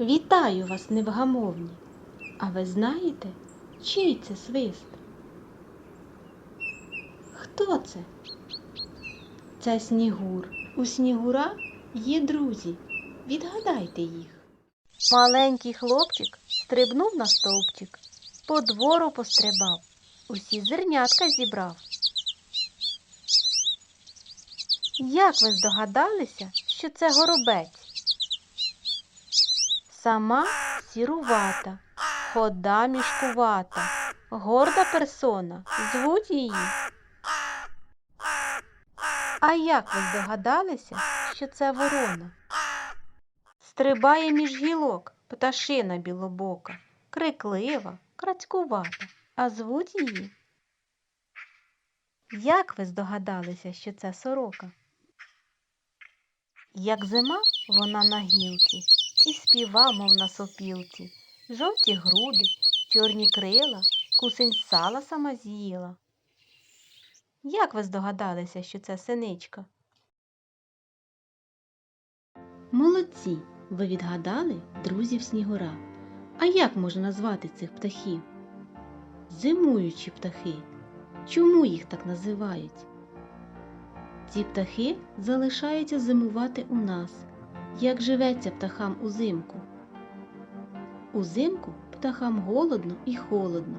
Вітаю вас, невгамовні. А ви знаєте, чий це свист? Хто це? Це снігур. У снігура є друзі. Відгадайте їх. Маленький хлопчик стрибнув на стовпчик, по двору пострибав, усі зернятка зібрав. Як ви здогадалися, що це горобець? Сама сірувата, хода мішкувата, горда персона, звуть її. А як ви здогадалися, що це ворона? Стрибає між гілок пташина білобока, криклива, крацькувата, а звуть її. Як ви здогадалися, що це сорока? Як зима, вона на гілці, і співа, мов на сопілці, жовті груди, чорні крила, кусень сала сама з'їла. Як ви здогадалися, що це синичка? Молодці! Ви відгадали друзів Снігура. А як можна назвати цих птахів? Зимуючі птахи. Чому їх так називають? Ці птахи залишаються зимувати у нас. Як живеться птахам узимку? Узимку птахам голодно і холодно.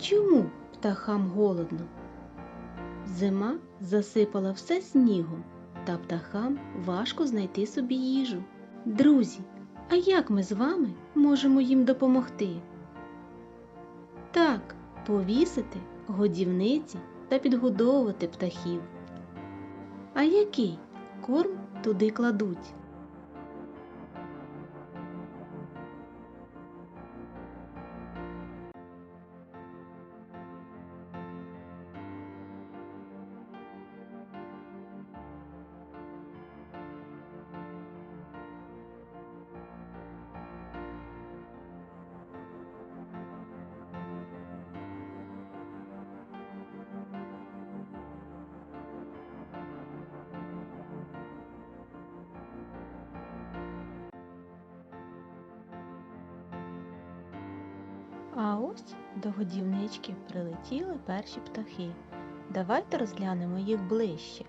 Чому птахам голодно? Зима засипала все снігом, та птахам важко знайти собі їжу. Друзі, а як ми з вами можемо їм допомогти? Так, повісити годівниці та підгодовувати птахів. А який корм туди кладуть? А ось до годівнички прилетіли перші птахи. Давайте розглянемо їх ближче.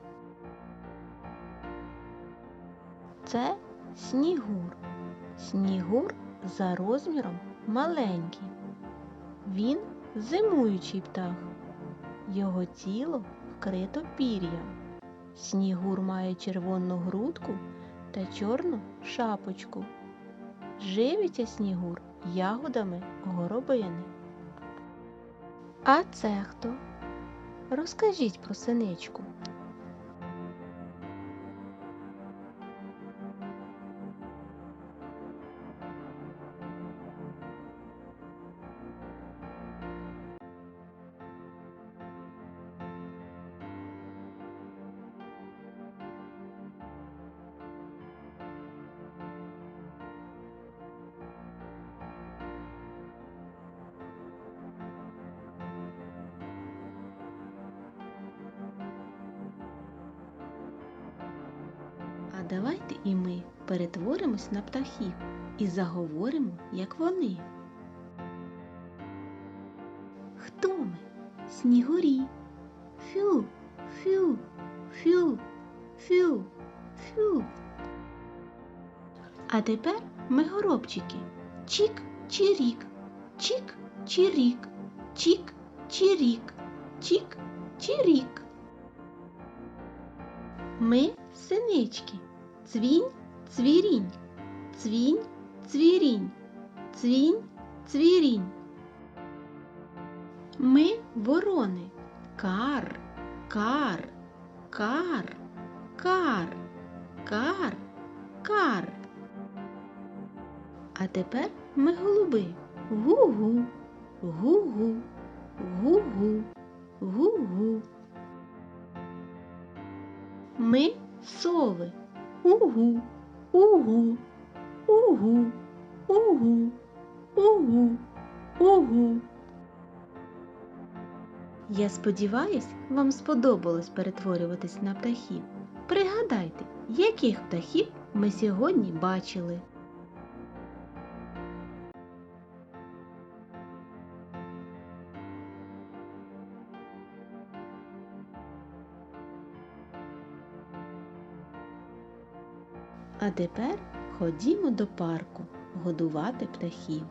Це снігур. Снігур за розміром маленький. Він зимуючий птах. Його тіло вкрито пір'ям. Снігур має червону грудку та чорну шапочку. Живиться снігур ягодами горобини. А це хто? Розкажіть про синичку. Давайте і ми перетворимось на птахів і заговоримо, як вони. Хто ми? Снігурі. Фю, фю, фю, фю, фю. А тепер ми горобчики. Чік чирік, чік чирік, чік чирік, чік чирік. Ми синички. Цвінь, цвірінь, цвінь, цвірінь, цвінь, цвірінь. Ми ворони. Кар, кар, кар, кар, кар, кар. А тепер ми голуби. Гу-гу, гу-гу, гу-гу, гу-гу. Ми сови. Угу, угу, угу, угу, угу, угу. Я сподіваюсь, вам сподобалось перетворюватись на птахів. Пригадайте, яких птахів ми сьогодні бачили. А тепер ходімо до парку годувати птахів.